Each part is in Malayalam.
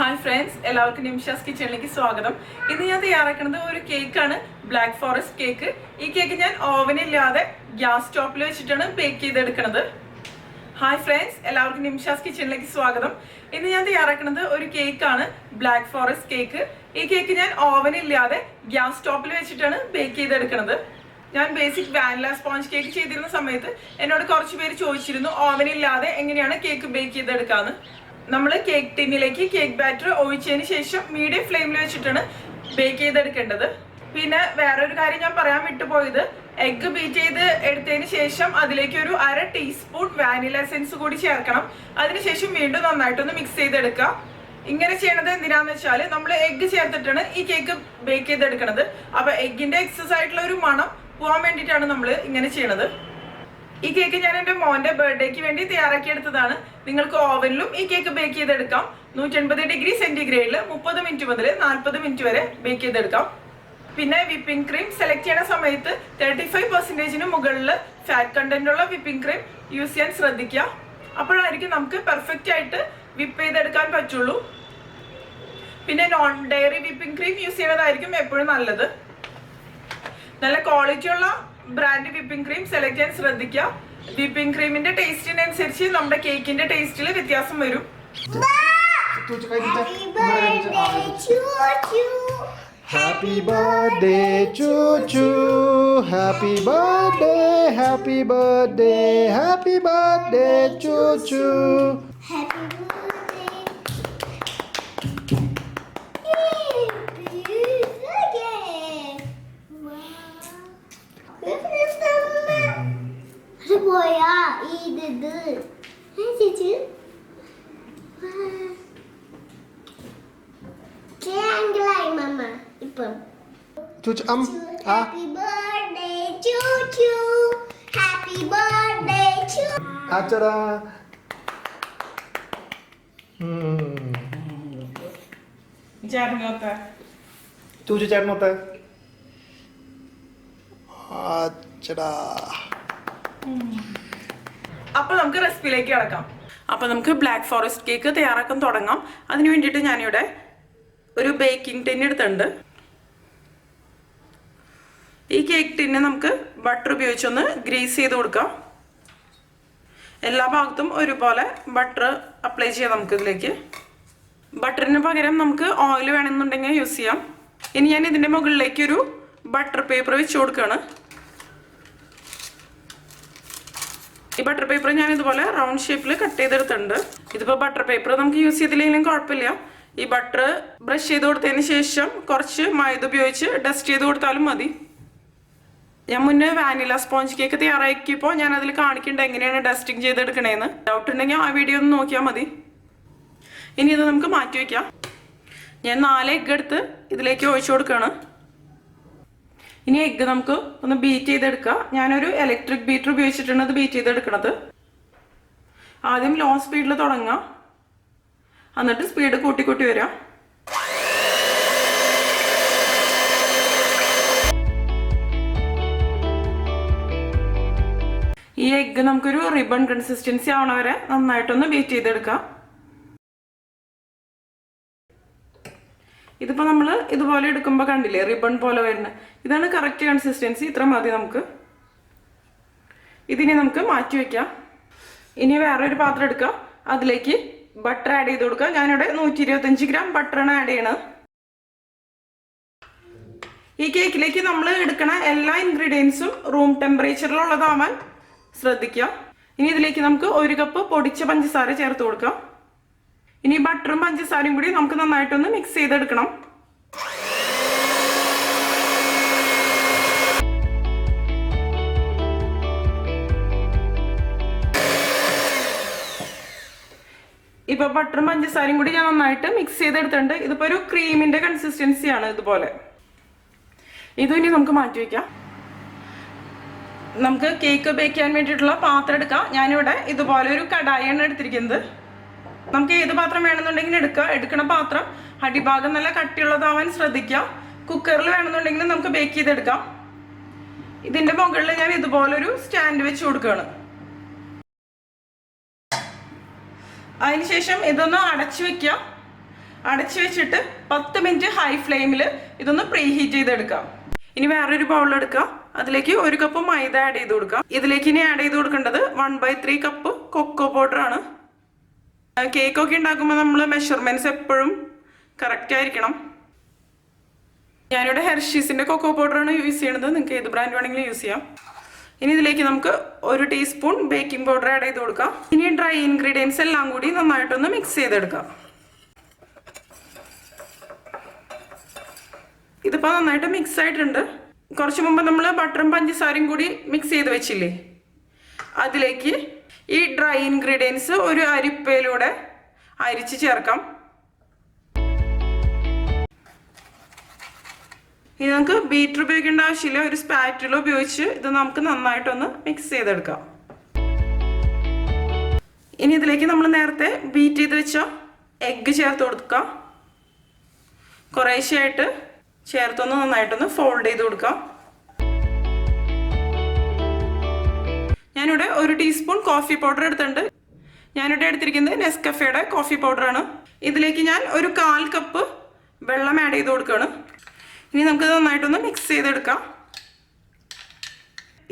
ഹായ് ഫ്രണ്ട്സ് എല്ലാവർക്കും നിമിഷാസ് കിച്ചണിലേക്ക് സ്വാഗതം. ഇന്ന് ഞാൻ തയ്യാറാക്കുന്നത് ഒരു കേക്കാണ് ബ്ലാക്ക് ഫോറസ്റ്റ് കേക്ക് ഈ കേക്ക് ഞാൻ ഓവനില്ലാതെ ഗ്യാസ് സ്റ്റോപ്പിൽ വെച്ചിട്ടാണ് ബേക്ക് ചെയ്തെടുക്കുന്നത് ഹായ് ഫ്രണ്ട്സ് എല്ലാവർക്കും നിമിഷാസ് കിച്ചണിലേക്ക് സ്വാഗതം. ഇന്ന് ഞാൻ തയ്യാറാക്കുന്നത് ഒരു കേക്കാണ് ബ്ലാക്ക് ഫോറസ്റ്റ് കേക്ക് ഈ കേക്ക് ഞാൻ ഓവനില്ലാതെ ഗ്യാസ് സ്റ്റോപ്പിൽ വെച്ചിട്ടാണ് ബേക്ക് ചെയ്തെടുക്കുന്നത് ഞാൻ ബേസിക് വാനില സ്പോഞ്ച് കേക്ക് ചെയ്തിരുന്ന സമയത്ത് എന്നോട് കുറച്ച് പേര് ചോദിച്ചിരുന്നു ഓവനില്ലാതെ എങ്ങനെയാണ് കേക്ക് ബേക്ക് ചെയ്തെടുക്കാന്ന്. നമ്മൾ കേക്ക് ടിന്നിലേക്ക് കേക്ക് ബാറ്റർ ഒഴിച്ചതിന് ശേഷം മീഡിയം ഫ്ലെയിമിൽ വെച്ചിട്ടാണ് ബേക്ക് ചെയ്തെടുക്കേണ്ടത്. പിന്നെ വേറൊരു കാര്യം ഞാൻ പറയാൻ വിട്ടുപോയത്. എഗ്ഗ് ബീറ്റ് ചെയ്ത് എടുത്തതിന് ശേഷം അതിലേക്ക് ഒരു അര ടീസ്പൂൺ വാനില എസെൻസ് കൂടി ചേർക്കണം. അതിനുശേഷം വീണ്ടും നന്നായിട്ടൊന്ന് മിക്സ് ചെയ്തെടുക്കാം ഇങ്ങനെ ചെയ്യണത് എന്തിനാന്ന് വെച്ചാൽ നമ്മൾ എഗ്ഗ് ചേർത്തിട്ടാണ് ഈ കേക്ക് ബേക്ക് ചെയ്തെടുക്കുന്നത് അപ്പൊ എഗ്ഗിന്റെ എക്സസ് ആയിട്ടുള്ള ഒരു മണം പോകാൻ വേണ്ടിയിട്ടാണ് നമ്മൾ ഇങ്ങനെ ചെയ്യണത്. ഈ കേക്ക് ഞാൻ എന്റെ മോന്റെ ബർത്ത്ഡേക്ക് വേണ്ടി തയ്യാറാക്കിയെടുത്തതാണ് നിങ്ങൾക്ക് ഓവനിലും ഈ കേക്ക് ബേക്ക് ചെയ്തെടുക്കാം. നൂറ്റൻപത് ഡിഗ്രി സെന്റിഗ്രേഡിൽ മുപ്പത് മിനിറ്റ് മുതൽ നാൽപ്പത് മിനിറ്റ് വരെ ബേക്ക് ചെയ്തെടുക്കാം. പിന്നെ വിപ്പിംഗ് ക്രീം സെലക്ട് ചെയ്യുന്ന സമയത്ത് തേർട്ടി ഫൈവ് പെർസെന്റേജിന് മുകളിൽ ഫാറ്റ് കണ്ടന്റ് ഉള്ള വിപ്പിംഗ് ക്രീം യൂസ് ചെയ്യാൻ ശ്രദ്ധിക്കുക. അപ്പോഴായിരിക്കും നമുക്ക് പെർഫെക്റ്റ് ആയിട്ട് വിപ്പ് ചെയ്തെടുക്കാൻ പറ്റുള്ളൂ. പിന്നെ non dairy whipping cream use ചെയ്യുന്നതായിരിക്കും എപ്പോഴും നല്ലത്. നല്ല ക്വാളിറ്റി ഉള്ള ബ്രാൻഡ് വിപ്പിംഗ് ക്രീം സെലക്ട് ചെയ്യാൻ ശ്രദ്ധിക്കുക വിപ്പിംഗ് ക്രീമിന്റെ ടേസ്റ്റിനനുസരിച്ച് നമ്മുടെ കേക്കിന്റെ ടേസ്റ്റിൽ വ്യത്യാസം വരും തൂച്ച് കൈ തൂച്ച്. Happy Happy birthday, birthday, Chuchu. Happy birthday, happy പോയാ? ഇത് ഇത്. ചേച്ചി? ട്രയാങ്കിളായി മമ്മ. ഇപ്പം. ചൂച്ചു ഹാപ്പി ബർത്ത്ഡേ ചൂ. Achara. Hmm. Chuchu ചേട്ടനോട്ടെ അച്ചടാ അപ്പൊ നമുക്ക് റെസിപ്പിയിലേക്ക് കിടക്കാം. അപ്പൊ നമുക്ക് ബ്ലാക്ക് ഫോറസ്റ്റ് കേക്ക് തയ്യാറാക്കാൻ തുടങ്ങാം. അതിന് വേണ്ടിയിട്ട് ഞാനിവിടെ ഒരു ബേക്കിംഗ് ടിൻ എടുത്തിട്ടുണ്ട്. ഈ കേക്ക് ടിന്നെ നമുക്ക് ബട്ടർ ഉപയോഗിച്ചൊന്ന് ഗ്രീസ് ചെയ്ത് കൊടുക്കാം. എല്ലാ ഭാഗത്തും ഒരുപോലെ ബട്ടർ അപ്ലൈ ചെയ്യാം നമുക്ക് ഇതിലേക്ക്. ബട്ടറിന് പകരം നമുക്ക് ഓയിൽ വേണമെന്നുണ്ടെങ്കിൽ യൂസ് ചെയ്യാം. ഇനി ഞാൻ ഇതിന്റെ മുകളിലേക്ക് ഒരു ബട്ടർ പേപ്പർ വെച്ച് കൊടുക്കുകയാണ് ഈ ബട്ടർ പേപ്പർ ഞാൻ ഇതുപോലെ റൗണ്ട് ഷേപ്പിൽ കട്ട് ചെയ്തെടുത്തിട്ടുണ്ട്. ഇതിപ്പോൾ ബട്ടർ പേപ്പർ നമുക്ക് യൂസ് ചെയ്തില്ലെങ്കിലും കുഴപ്പമില്ല. ഈ ബട്ടർ ബ്രഷ് ചെയ്ത് കൊടുത്തതിന് ശേഷം കുറച്ച് മൈദ ഉപയോഗിച്ച് ഡസ്റ്റ് ചെയ്ത് കൊടുത്താലും മതി. ഞാൻ മുന്നേ വാനില സ്പോഞ്ച് കേക്ക് തയ്യാറാക്കിയപ്പോൾ ഞാൻ അതിൽ കാണിക്കേണ്ടത് എങ്ങനെയാണ് ഡസ്റ്റിംഗ് ചെയ്തെടുക്കണേന്ന്. ഡൗട്ട് ഉണ്ടെങ്കിൽ ആ വീഡിയോ ഒന്ന് നോക്കിയാൽ മതി. ഇനി ഇത് നമുക്ക് മാറ്റി വയ്ക്കാം ഞാൻ നാല് എഗ്ഗ് എടുത്ത് ഇതിലേക്ക് ഒഴിച്ചു കൊടുക്കുകയാണ് ഇനി എഗ്ഗ് നമുക്ക് ഒന്ന് ബീറ്റ് ചെയ്തെടുക്കാം. ഞാനൊരു ഇലക്ട്രിക് ബീറ്റർ ഉപയോഗിച്ചിട്ടാണ് അത് ബീറ്റ് ചെയ്തെടുക്കണത്. ആദ്യം ലോ സ്പീഡിൽ തുടങ്ങാം. എന്നിട്ട് സ്പീഡ് കൂട്ടി കൂട്ടി വരാം. ഈ എഗ്ഗ് നമുക്കൊരു റിബൺ കൺസിസ്റ്റൻസി ആവണവരെ നന്നായിട്ടൊന്ന് ബീറ്റ് ചെയ്തെടുക്കാം. ഇതിപ്പോൾ നമ്മൾ ഇതുപോലെ എടുക്കുമ്പോൾ കണ്ടില്ലേ റിബൺ പോലെ വരുന്നത് ഇതാണ് കറക്റ്റ് കൺസിസ്റ്റൻസി ഇത്ര മതി നമുക്ക്. ഇതിനെ നമുക്ക് മാറ്റി വയ്ക്കാം ഇനി വേറെ ഒരു പാത്രം എടുക്കാം. അതിലേക്ക് ബട്ടർ ആഡ് ചെയ്ത് കൊടുക്കുക ഞാനിവിടെ നൂറ്റി ഇരുപത്തഞ്ച് ഗ്രാം ബട്ടറാണ് ആഡ് ചെയ്യണത്. ഈ കേക്കിലേക്ക് നമ്മൾ എടുക്കണ എല്ലാ ഇൻഗ്രീഡിയൻസും റൂം ടെമ്പറേച്ചറിലുള്ളതാവാൻ ശ്രദ്ധിക്കുക ഇനി ഇതിലേക്ക് നമുക്ക് ഒരു കപ്പ് പൊടിച്ച പഞ്ചസാര ചേർത്ത് കൊടുക്കാം. ഇനി ബട്ടറും പഞ്ചസാരയും കൂടി നമുക്ക് നന്നായിട്ടൊന്ന് മിക്സ് ചെയ്തെടുക്കണം. ഇപ്പൊ ബട്ടറും പഞ്ചസാരയും കൂടി ഞാൻ നന്നായിട്ട് മിക്സ് ചെയ്തെടുത്തിട്ടുണ്ട്. ഇതിപ്പോ ഒരു ക്രീമിന്റെ കൺസിസ്റ്റൻസി ആണ് ഇതുപോലെ. ഇതും ഇനി നമുക്ക് മാറ്റി വെക്കാം. നമുക്ക് കേക്ക് ബേക്ക് ചെയ്യാൻ വേണ്ടിയിട്ടുള്ള പാത്രം എടുക്കാം. ഞാനിവിടെ ഇതുപോലെ ഒരു കടായാണ് എടുത്തിരിക്കുന്നത്. നമുക്ക് ഏത് പാത്രം വേണമെന്നുണ്ടെങ്കിൽ എടുക്കുക എടുക്കുന്ന പാത്രം അടിഭാഗം നല്ല കട്ടിയുള്ളതാവാൻ ശ്രദ്ധിക്കാം. കുക്കറിൽ വേണമെന്നുണ്ടെങ്കിൽ നമുക്ക് ബേക്ക് ചെയ്തെടുക്കാം. ഇതിന്റെ മുകളിൽ ഞാൻ ഇതുപോലൊരു സ്റ്റാൻഡ് വെച്ച് കൊടുക്കുകയാണ്. അതിനുശേഷം ഇതൊന്ന് അടച്ചു വെക്കുക അടച്ചു വെച്ചിട്ട് പത്ത് മിനിറ്റ് ഹൈ ഫ്ലെയിമിൽ ഇതൊന്ന് പ്രീ ഹീറ്റ് ചെയ്തെടുക്കാം. ഇനി വേറൊരു ബൗൾ എടുക്കാം. അതിലേക്ക് ഒരു കപ്പ് മൈദ ആഡ് ചെയ്ത് കൊടുക്കാം. ഇതിലേക്ക് ഇനി ആഡ് ചെയ്ത് കൊടുക്കേണ്ടത് one by three cup cocoa powder ആണ്. കേക്ക് ഒക്കെ ഉണ്ടാക്കുമ്പോൾ നമ്മൾ മെഷർമെന്റ്സ് എപ്പോഴും കറക്റ്റ് ആയിരിക്കണം. ഞാനിവിടെ ഹെർഷീസിന്റെ കൊക്കോ പൗഡറാണ് യൂസ് ചെയ്യണത്. നിങ്ങൾക്ക് ഏത് ബ്രാൻഡ് വേണമെങ്കിലും യൂസ് ചെയ്യാം. ഇനി ഇതിലേക്ക് നമുക്ക് ഒരു ടീസ്പൂൺ ബേക്കിംഗ് പൗഡർ ആഡ് ചെയ്ത് കൊടുക്കാം. ഇനി ഡ്രൈ ഇൻഗ്രീഡിയൻസ് എല്ലാം കൂടി നന്നായിട്ടൊന്ന് മിക്സ് ചെയ്തെടുക്കാം. ഇതിപ്പോൾ നന്നായിട്ട് മിക്സ് ആയിട്ടുണ്ട്. കുറച്ച് മുമ്പ് നമ്മൾ ബട്ടറും പഞ്ചസാരയും കൂടി മിക്സ് ചെയ്ത് വെച്ചില്ലേ? അതിലേക്ക് ഈ ഡ്രൈ ഇൻഗ്രീഡിയൻസ് ഒരു അരിപ്പയിലൂടെ അരിച്ച് ചേർക്കാം. ഇനി നമുക്ക് ബീറ്റർ ഉപയോഗിക്കേണ്ട ആവശ്യമില്ല. ഒരു സ്പാറ്റിൽ ഉപയോഗിച്ച് ഇത് നമുക്ക് നന്നായിട്ടൊന്ന് മിക്സ് ചെയ്തെടുക്കാം. ഇനി ഇതിലേക്ക് നമ്മൾ നേരത്തെ ബീറ്റ് ചെയ്ത് വെച്ച എഗ്ഗ് ചേർത്ത് കൊടുക്കാം. കുറേശ്ശെയായിട്ട് ചേർത്തൊന്ന് നന്നായിട്ടൊന്ന് ഫോൾഡ് ചെയ്ത് കൊടുക്കാം. ഞാനിവിടെ ഒരു ടീസ്പൂൺ കോഫി പൗഡർ എടുത്തിട്ടുണ്ട്. ഞാനിവിടെ എടുത്തിരിക്കുന്നത് നെസ്കഫയുടെ കോഫി പൗഡറാണ് ഇതിലേക്ക് ഞാൻ ഒരു കാൽ കപ്പ് വെള്ളം ആഡ് ചെയ്ത് കൊടുക്കുകയാണ്. ഇനി നമുക്ക് നന്നായിട്ടൊന്ന് മിക്സ് ചെയ്തെടുക്കാം.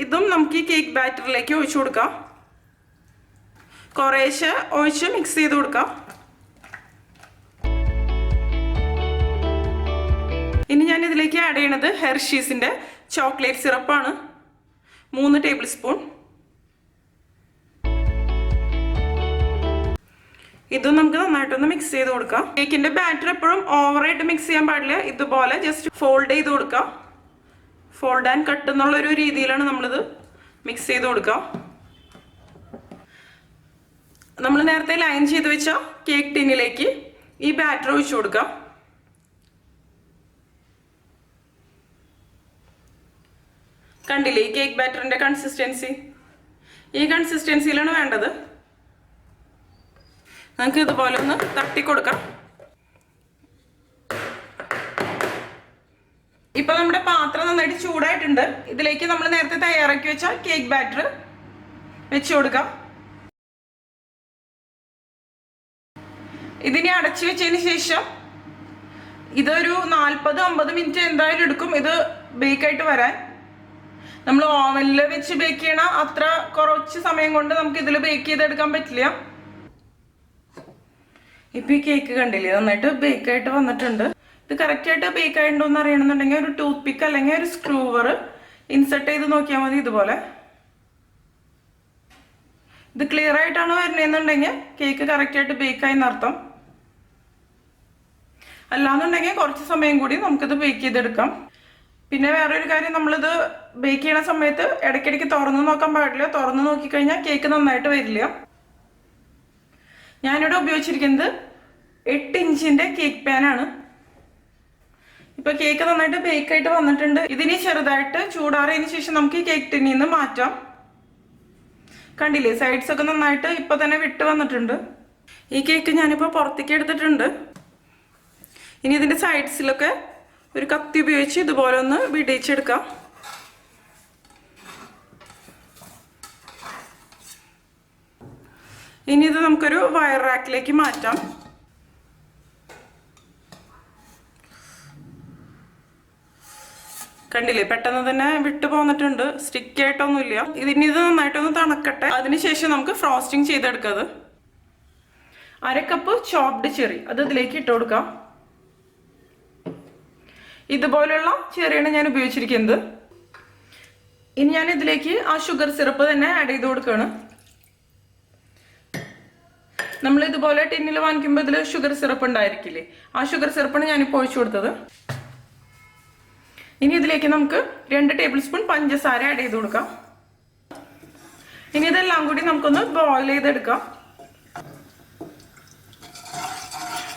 ഇതും നമുക്ക് ഈ കേക്ക് ബാറ്ററിലേക്ക് ഒഴിച്ചു കൊടുക്കാം. കുറേശ്ശെ ഒഴിച്ച് മിക്സ് ചെയ്ത് കൊടുക്കാം. ഇനി ഞാൻ ഇതിലേക്ക് ആഡ് ചെയ്യണത് ഹെർഷീസിന്റെ ചോക്ലേറ്റ് സിറപ്പാണ് മൂന്ന് ടേബിൾ സ്പൂൺ ഇതും നമുക്ക് നന്നായിട്ടൊന്ന് മിക്സ് ചെയ്ത് കൊടുക്കാം. കേക്കിന്റെ ബാറ്റർ എപ്പോഴും ഓവറായിട്ട് മിക്സ് ചെയ്യാൻ പാടില്ല. ഇതുപോലെ ജസ്റ്റ് ഫോൾഡ് ചെയ്ത് കൊടുക്കാം. ഫോൾഡ് ആൻഡ് കട്ട് എന്നുള്ള ഒരു രീതിയിലാണ് നമ്മളിത് മിക്സ് ചെയ്ത് കൊടുക്കാം. നമ്മൾ നേരത്തെ ലൈൻ ചെയ്ത് വെച്ച കേക്ക് ടിന്നിലേക്ക് ഈ ബാറ്റർ ഒഴിച്ചു കൊടുക്കാം. കണ്ടില്ലേ ഈ കേക്ക് ബാറ്ററിന്റെ കൺസിസ്റ്റൻസി ഈ കൺസിസ്റ്റൻസിയിലാണ് വേണ്ടത്. നമുക്ക് ഇതുപോലെ ഒന്ന് തട്ടി കൊടുക്കാം. ഇപ്പൊ നമ്മുടെ പാത്രം നന്നായിട്ട് ചൂടായിട്ടുണ്ട്. ഇതിലേക്ക് നമ്മൾ നേരത്തെ തയ്യാറാക്കി വെച്ച കേക്ക് ബാറ്റർ വെച്ചു കൊടുക്കാം. ഇതിനെ അടച്ചു വെച്ചതിന് ശേഷം ഇതൊരു നാൽപ്പത് അമ്പത് മിനിറ്റ് എന്തായാലും എടുക്കും. ഇത് ബേക്കായിട്ട് വരാൻ. നമ്മൾ ഓവനിൽ വെച്ച് ബേക്ക് ചെയ്യണ അത്ര കുറച്ച് സമയം കൊണ്ട് നമുക്ക് ഇതിൽ ബേക്ക് ചെയ്തെടുക്കാൻ പറ്റില്ല. ഇപ്പൊ ഈ കേക്ക് കണ്ടില്ലേ? നന്നായിട്ട് ബേക്ക് ആയിട്ട് വന്നിട്ടുണ്ട്. ഇത് കറക്റ്റ് ആയിട്ട് ബേക്ക് ആയിട്ടുണ്ടോ എന്ന് അറിയണമെന്നുണ്ടെങ്കിൽ ഒരു ടൂത്ത് പിക്ക് അല്ലെങ്കിൽ ഒരു സ്ക്രൂവർ ഇൻസെർട്ട് ചെയ്ത് നോക്കിയാൽ മതി ഇതുപോലെ. ഇത് ക്ലിയർ ആയിട്ടാണ് വരുന്നതെന്നുണ്ടെങ്കിൽ കേക്ക് കറക്റ്റ് ആയിട്ട് ബേക്ക് ആയി എന്നർത്ഥം. അല്ലാന്നുണ്ടെങ്കിൽ കുറച്ച് സമയം കൂടി നമുക്കിത് ബേക്ക് ചെയ്തെടുക്കാം. പിന്നെ വേറൊരു കാര്യം നമ്മളിത് ബേക്ക് ചെയ്യണ സമയത്ത് ഇടയ്ക്കിടയ്ക്ക് തുറന്നു നോക്കാൻ പാടില്ല. തുറന്നു നോക്കിക്കഴിഞ്ഞാൽ കേക്ക് നന്നായിട്ട് വരില്ല. ഞാനിവിടെ ഉപയോഗിച്ചിരിക്കുന്നത് എട്ട് ഇഞ്ചിന്റെ കേക്ക് പാനാണ് ഇപ്പൊ കേക്ക് നന്നായിട്ട് ബേക്ക് ആയിട്ട് വന്നിട്ടുണ്ട്. ഇതിനി ചെറുതായിട്ട് ചൂടാറിയതിന് ശേഷം നമുക്ക് ഈ കേക്ക് ടിന്നിൽ നിന്ന് മാറ്റാം. കണ്ടില്ലേ സൈഡ്സ് ഒക്കെ നന്നായിട്ട് ഇപ്പൊ തന്നെ വിട്ട് വന്നിട്ടുണ്ട്. ഈ കേക്ക് ഞാനിപ്പോ പുറത്തേക്ക് എടുത്തിട്ടുണ്ട്. ഇനി ഇതിന്റെ സൈഡ്സിലൊക്കെ ഒരു കത്തി ഉപയോഗിച്ച് ഇതുപോലെ ഒന്ന് വിടിയിച്ചെടുക്കാം. ഇനി ഇത് നമുക്കൊരു വയർ റാക്കിലേക്ക് മാറ്റാം. കണ്ടില്ലേ? പെട്ടെന്ന് തന്നെ വിട്ടു പോന്നിട്ടുണ്ട്. സ്റ്റിക്ക് ആയിട്ടൊന്നുമില്ല. ഇതിന് ഇത് നന്നായിട്ടൊന്ന് തണക്കട്ടെ. അതിനുശേഷം നമുക്ക് ഫ്രോസ്റ്റിംഗ് ചെയ്തെടുക്കത്. അര കപ്പ് ചോപ്ഡ് ചെറി അത് ഇതിലേക്ക് ഇട്ട് കൊടുക്കാം. ഇതുപോലുള്ള ചെറിയാണ് ഞാൻ ഉപയോഗിച്ചിരിക്കുന്നത്. ഇനി ഞാൻ ഇതിലേക്ക് ആ ഷുഗർ സിറപ്പ് തന്നെ ആഡ് ചെയ്ത് കൊടുക്കുകയാണ് നമ്മൾ ഇതുപോലെ ടിന്നിൽ വാങ്ങിക്കുമ്പോൾ ഇതിൽ ഷുഗർ സിറപ്പ് ഉണ്ടായിരിക്കില്ലേ? ആ ഷുഗർ സിറപ്പാണ് ഞാനിപ്പോൾ ഒഴിച്ചു കൊടുത്തത്. ഇനി ഇതിലേക്ക് നമുക്ക് രണ്ട് ടേബിൾ സ്പൂൺ പഞ്ചസാര ആഡ് ചെയ്ത് കൊടുക്കാം. ഇനി ഇതെല്ലാം കൂടി നമുക്കൊന്ന് ബോയിൽ ചെയ്തെടുക്കാം.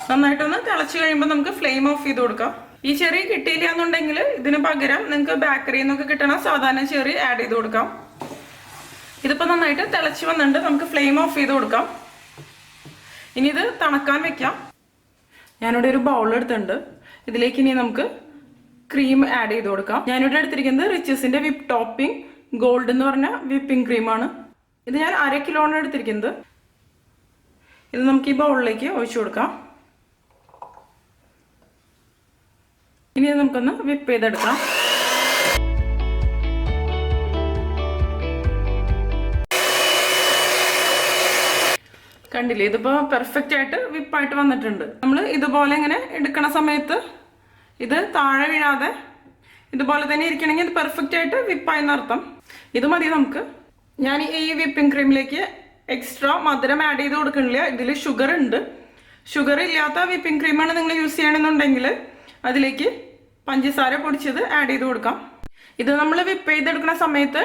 നന്നായിട്ടൊന്ന് തിളച്ച് കഴിയുമ്പോൾ നമുക്ക് ഫ്ലെയിം ഓഫ് ചെയ്ത് കൊടുക്കാം. ഈ ചെറി കിട്ടിയില്ല എന്നുണ്ടെങ്കിൽ ഇതിന് പകരം നിങ്ങൾക്ക് ബേക്കറിയിൽ നിന്നൊക്കെ കിട്ടണ സാധാരണ ചെറിയ ആഡ് ചെയ്ത് കൊടുക്കാം. ഇതിപ്പോൾ നന്നായിട്ട് തിളച്ച് വന്നിട്ടുണ്ട്. നമുക്ക് ഫ്ലെയിം ഓഫ് ചെയ്ത് കൊടുക്കാം. ഇനി ഇത് തണക്കാൻ വെക്കാം. ഞാനിവിടെ ഒരു ബൗൾ എടുത്തിട്ടുണ്ട്. ഇതിലേക്ക് ഇനി നമുക്ക് ക്രീം ആഡ് ചെയ്ത് കൊടുക്കാം. ഞാനിവിടെ എടുത്തിരിക്കുന്നത് റിച്ചസിന്റെ വിപ്പ് ടോപ്പിംഗ് ഗോൾഡ് എന്ന് പറഞ്ഞ വിപ്പിംഗ് ക്രീമാണ് ഇത് ഞാൻ അര കിലോണ് എടുത്തിരിക്കുന്നത്. ഇത് നമുക്ക് ഈ ബൗളിലേക്ക് ഒഴിച്ചു കൊടുക്കാം. ഇനി നമുക്കൊന്ന് വിപ്പ് ചെയ്തെടുക്കാം. കണ്ടില്ലേ? ഇതിപ്പോൾ പെർഫെക്റ്റ് ആയിട്ട് വിപ്പായിട്ട് വന്നിട്ടുണ്ട്. നമ്മൾ ഇതുപോലെ ഇങ്ങനെ എടുക്കണ സമയത്ത് ഇത് താഴെ വീഴാതെ ഇതുപോലെ തന്നെ ഇരിക്കണമെങ്കിൽ ഇത് പെർഫെക്റ്റ് ആയിട്ട് വിപ്പായി എന്നർത്ഥം ഇത് മതി നമുക്ക്. ഞാൻ ഈ വിപ്പിംഗ് ക്രീമിലേക്ക് എക്സ്ട്രാ മധുരം ആഡ് ചെയ്ത് കൊടുക്കണില്ല ഇതിൽ ഷുഗർ ഉണ്ട്. ഷുഗർ ഇല്ലാത്ത വിപ്പിംഗ് ക്രീമാണ് നിങ്ങൾ യൂസ് ചെയ്യണമെന്നുണ്ടെങ്കിൽ അതിലേക്ക് പഞ്ചസാര പൊടിച്ചത് ആഡ് ചെയ്ത് കൊടുക്കാം. ഇത് നമ്മൾ വിപ്പ് ചെയ്തെടുക്കുന്ന സമയത്ത്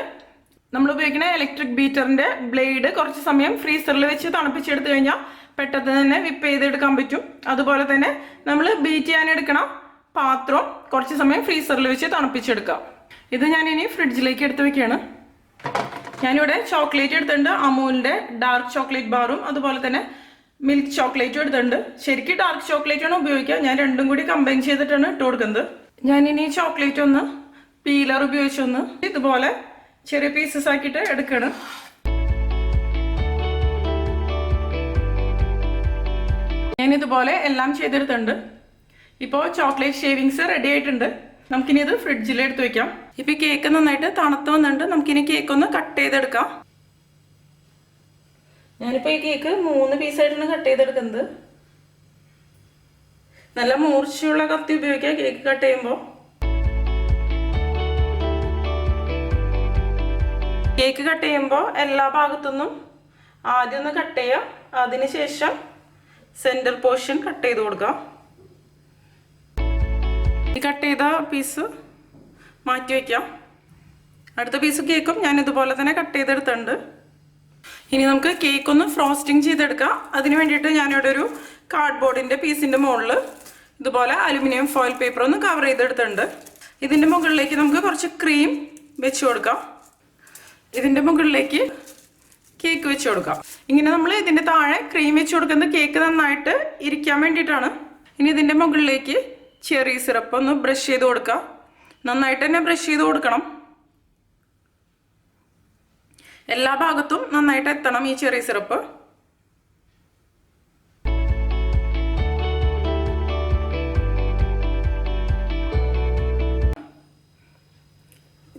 നമ്മൾ ഉപയോഗിക്കുന്ന ഇലക്ട്രിക് ബീറ്ററിന്റെ ബ്ലേഡ് കുറച്ച് സമയം ഫ്രീസറിൽ വെച്ച് തണുപ്പിച്ചെടുത്ത് കഴിഞ്ഞാൽ പെട്ടെന്ന് തന്നെ വിപ്പ് ചെയ്തെടുക്കാൻ പറ്റും. അതുപോലെ തന്നെ നമ്മൾ ബീറ്റ് ചെയ്യാൻ എടുക്കണ. പാത്രം കുറച്ച് സമയം ഫ്രീസറിൽ വെച്ച് തണുപ്പിച്ചെടുക്കാം. ഇത് ഞാൻ ഇനി ഫ്രിഡ്ജിലേക്ക് എടുത്ത് വെക്കുകയാണ്. ഞാനിവിടെ ചോക്ലേറ്റ് എടുത്തിട്ടുണ്ട്. അമൂലിന്റെ ഡാർക്ക് ചോക്ലേറ്റ് ബാറും അതുപോലെ തന്നെ മിൽക്ക് ചോക്ലേറ്റും എടുത്തിട്ടുണ്ട്. ശരിക്കും ഡാർക്ക് ചോക്ലേറ്റ് ആണ് ഉപയോഗിക്കുക. ഞാൻ രണ്ടും കൂടി കമ്പൈൻ ചെയ്തിട്ടാണ് ഇട്ട് കൊടുക്കുന്നത്. ഞാനിനി ചോക്ലേറ്റ് ഒന്ന് പീലർ ഉപയോഗിച്ചൊന്ന് ഇതുപോലെ ചെറിയ പീസസ് ആക്കിയിട്ട് എടുക്കണം ഞാൻ ഇതുപോലെ എല്ലാം ചെയ്തെടുത്തിട്ടുണ്ട്. ഇപ്പോൾ ചോക്ലേറ്റ് ഷേവിങ്സ് റെഡി ആയിട്ടുണ്ട്. നമുക്കിനി ഇത് ഫ്രിഡ്ജിൽ എടുത്ത് വെക്കാം. ഇപ്പൊ കേക്ക് നന്നായിട്ട് തണുത്ത് വന്നിട്ടുണ്ട്. നമുക്കിനി കേക്ക് ഒന്ന് കട്ട് ചെയ്തെടുക്കാം. ഞാനിപ്പോൾ ഈ കേക്ക് മൂന്ന് പീസായിട്ടാണ് കട്ട് ചെയ്തെടുക്കുന്നത്. നല്ല മൂർച്ചയുള്ള കത്തി ഉപയോഗിക്കുക കേക്ക് കട്ട് ചെയ്യുമ്പോൾ കേക്ക് കട്ട് ചെയ്യുമ്പോൾ എല്ലാ ഭാഗത്തുനിന്നും ആദ്യം ഒന്ന് കട്ട് ചെയ്യാം അതിനുശേഷം സെന്റർ പോർഷൻ കട്ട് ചെയ്ത് കൊടുക്കാം ഈ കട്ട് ചെയ്ത പീസ് മാറ്റി വയ്ക്കാം അടുത്ത പീസ് കേക്കും ഞാൻ ഇതുപോലെ തന്നെ കട്ട് ചെയ്തെടുത്തിട്ടുണ്ട്. ഇനി നമുക്ക് കേക്ക് ഒന്ന് ഫ്രോസ്റ്റിംഗ് ചെയ്തെടുക്കാം. അതിന് വേണ്ടിയിട്ട് ഞാനിവിടെ ഒരു കാർഡ്ബോർഡിന്റെ പീസിന്റെ മുകളിൽ ഇതുപോലെ അലുമിനിയം ഫോയിൽ പേപ്പർ ഒന്ന് കവർ ചെയ്തെടുത്തിട്ടുണ്ട്. ഇതിന്റെ മുകളിലേക്ക് നമുക്ക് കുറച്ച് ക്രീം വെച്ച് കൊടുക്കാം. ഇതിന്റെ മുകളിലേക്ക് കേക്ക് വെച്ച് കൊടുക്കാം. ഇങ്ങനെ നമ്മൾ ഇതിന്റെ താഴെ ക്രീം വെച്ച് കൊടുക്കുന്നത് കേക്ക് നന്നായിട്ട് ഇരിക്കാൻ വേണ്ടിയിട്ടാണ്. ഇനി ഇതിന്റെ മുകളിലേക്ക് ചെറി സിറപ്പ് ഒന്ന് ബ്രഷ് ചെയ്ത് കൊടുക്കാം. നന്നായിട്ട് തന്നെ ബ്രഷ് ചെയ്ത് കൊടുക്കണം. എല്ലാ ഭാഗത്തും നന്നായിട്ട് എത്തണം ഈ ചെറിയ സിറപ്പ്.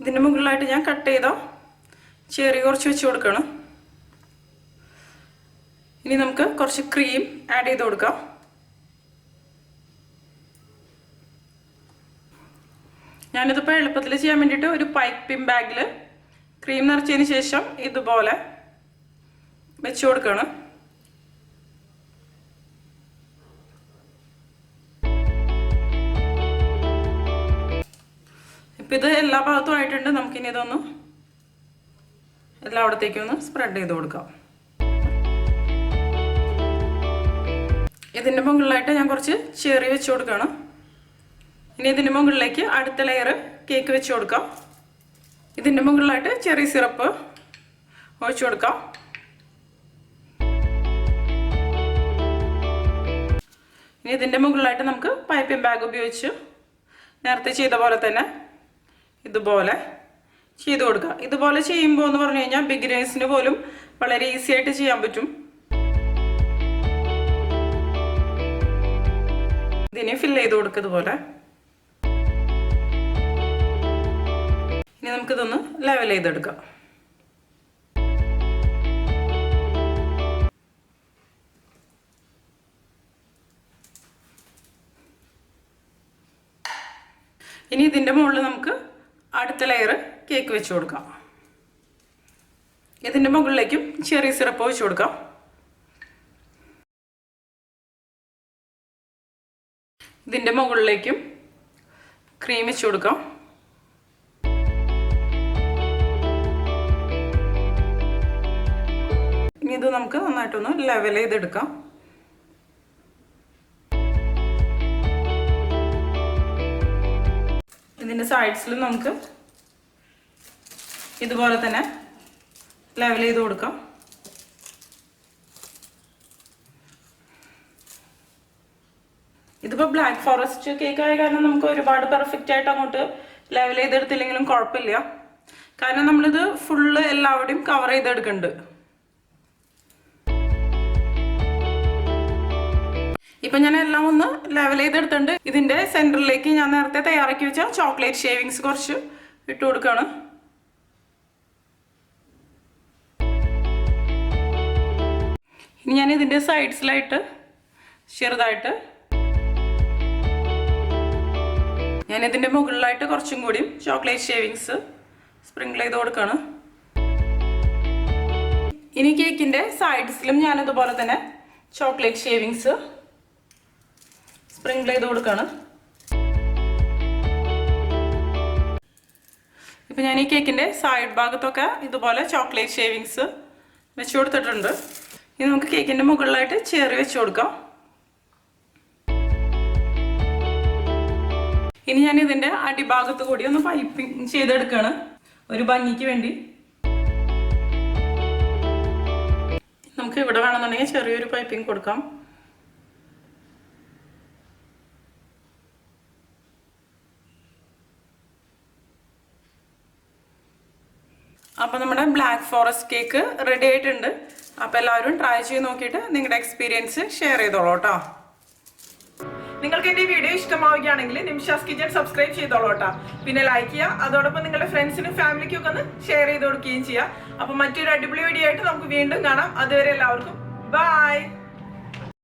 ഇതിന്റെ മുകളിലായിട്ട് ഞാൻ കട്ട് ചെയ്ത ചെറി കുറച്ച് വെച്ച് കൊടുക്കണം. ഇനി നമുക്ക് കുറച്ച് ക്രീം ആഡ് ചെയ്ത് കൊടുക്കാം. ഞാനിതിപ്പോൾ എളുപ്പത്തിൽ ചെയ്യാൻ വേണ്ടിയിട്ട് ഒരു പൈപ്പിംഗ് ബാഗിൽ ക്രീം നിറച്ചതിന് ശേഷം ഇതുപോലെ വെച്ച് കൊടുക്കണം. ഇപ്പം ഇത് എല്ലാ ഭാഗത്തും ആയിട്ടുണ്ട്. നമുക്കിനി ഇതൊന്ന് എല്ലായിടത്തേക്കും ഒന്ന് സ്പ്രെഡ് ചെയ്ത് കൊടുക്കാം. ഇതിന്റെ മുകളിലായിട്ട് ഞാൻ കുറച്ച് ചെറി വെച്ച് കൊടുക്കണം. ഇനി ഇതിന്റെ മുകളിലേക്ക് അടുത്ത ലെയർ കേക്ക് വെച്ച് കൊടുക്കാം. ഇതിന്റെ മുകളിലായിട്ട് ചെറിയ സിറപ്പ് ഒഴിച്ചു കൊടുക്കാം. ഇനി ഇതിന്റെ മുകളിലായിട്ട് നമുക്ക് പൈപ്പിംഗ് ബാഗ് ഉപയോഗിച്ച് നേരത്തെ ചെയ്ത പോലെ തന്നെ ഇതുപോലെ ചെയ്ത് കൊടുക്കുക ഇതുപോലെ ചെയ്യുമ്പോൾ എന്ന് പറഞ്ഞു കഴിഞ്ഞാൽ ബിഗിനേഴ്സിന് പോലും വളരെ ഈസി ആയിട്ട് ചെയ്യാൻ പറ്റും. ഇതിനെ ഫില്ല് ചെയ്ത് കൊടുക്കുക ഇതുപോലെ. ഇനി നമുക്കിതൊന്ന് ലെവൽ ചെയ്തെടുക്കാം. ഇനി ഇതിന്റെ മുകളിൽ നമുക്ക് അടുത്ത ലെയർ കേക്ക് വെച്ച് കൊടുക്കാം. ഇതിന്റെ മുകളിലേക്കും ചെറിയ സിറപ്പ് വെച്ച് കൊടുക്കാം. ഇതിന്റെ മുകളിലേക്കും ക്രീം വെച്ച് കൊടുക്കാം. ഇത് നമുക്ക് നന്നായിട്ടൊന്ന് ലെവൽ ചെയ്തെടുക്കാം. ഇതിന്റെ സൈഡ്സിൽ നമുക്ക് ഇതുപോലെ തന്നെ ലെവൽ ചെയ്ത് കൊടുക്കാം. ഇതിപ്പോൾ ബ്ലാക്ക് ഫോറസ്റ്റ് കേക്ക് ആയ കാരണം നമുക്ക് ഒരുപാട് പെർഫെക്റ്റ് ആയിട്ട് അങ്ങോട്ട് ലെവൽ ചെയ്തെടുത്തില്ലെങ്കിലും കുഴപ്പമില്ല. കാരണം നമ്മളിത് ഫുള്ള് എല്ലാവരുടെയും കവർ ചെയ്തെടുക്കുന്നുണ്ട്. ഇപ്പം ഞാൻ എല്ലാം ഒന്ന് ലെവൽ ചെയ്തെടുത്തിട്ടുണ്ട്. ഇതിന്റെ സെന്ററിലേക്ക് ഞാൻ നേരത്തെ തയ്യാറാക്കി വെച്ച ചോക്ലേറ്റ് ഷേവിങ്സ് കുറച്ച് ഇട്ട് കൊടുക്കുകയാണ് ഇനി ഞാൻ ഇതിന്റെ സൈഡ്സിലായിട്ട് ചെറുതായിട്ട് ഞാൻ ഇതിന്റെ മുകളിലായിട്ട് കുറച്ചും കൂടിയും ചോക്ലേറ്റ് ഷേവിങ്സ് സ്പ്രിങ്കിൾ ചെയ്ത് കൊടുക്കുകയാണ് ഇനി കേക്കിന്റെ സൈഡ്സിലും ഞാൻ ഇതുപോലെ തന്നെ ചോക്ലേറ്റ് ഷേവിങ്സ് സ്പ്രിങ്കിൾ ചെയ്ത് കൊടുക്കുകയാണ് ഇപ്പം ഞാൻ ഈ കേക്കിന്റെ സൈഡ് ഭാഗത്തൊക്കെ ഇതുപോലെ ചോക്ലേറ്റ് ഷേവിങ്സ് വെച്ച് കൊടുത്തിട്ടുണ്ട്. ഇനി നമുക്ക് കേക്കിന്റെ മുകളിലായിട്ട് ചേറി വെച്ച് കൊടുക്കാം. ഇനി ഞാൻ ഇതിന്റെ അടിഭാഗത്ത് കൂടി ഒന്ന് പൈപ്പിംഗ് ചെയ്തെടുക്കുകയാണ് ഒരു ഭംഗിക്ക് വേണ്ടി. നമുക്ക് ഇവിടെ വേണമെന്നുണ്ടെങ്കിൽ ചെറിയൊരു പൈപ്പിംഗ് കൊടുക്കാം. അപ്പോൾ നമ്മുടെ ബ്ലാക്ക് ഫോറസ്റ്റ് കേക്ക് റെഡി ആയിട്ടുണ്ട്. അപ്പോൾ എല്ലാവരും ട്രൈ ചെയ്ത് നോക്കിയിട്ട് നിങ്ങളുടെ എക്സ്പീരിയൻസ് ഷെയർ ചെയ്തോളൂ കേട്ടോ. നിങ്ങൾക്ക് എന്റെ വീഡിയോ ഇഷ്ടമാവുകയാണെങ്കിൽ നിമിഷാസ് കിച്ചൺ സബ്സ്ക്രൈബ് ചെയ്തോളൂ കേട്ടോ. പിന്നെ ലൈക്ക് ചെയ്യുക അതോടൊപ്പം നിങ്ങളുടെ ഫ്രണ്ട്സിനും ഫാമിലിക്കും ഒക്കെ ഒന്ന് ഷെയർ ചെയ്ത് കൊടുക്കുകയും ചെയ്യുക. അപ്പോൾ മറ്റൊരു അടിപൊളി വീഡിയോ ആയിട്ട് നമുക്ക് വീണ്ടും കാണാം. അതുവരെ എല്ലാവർക്കും ബൈ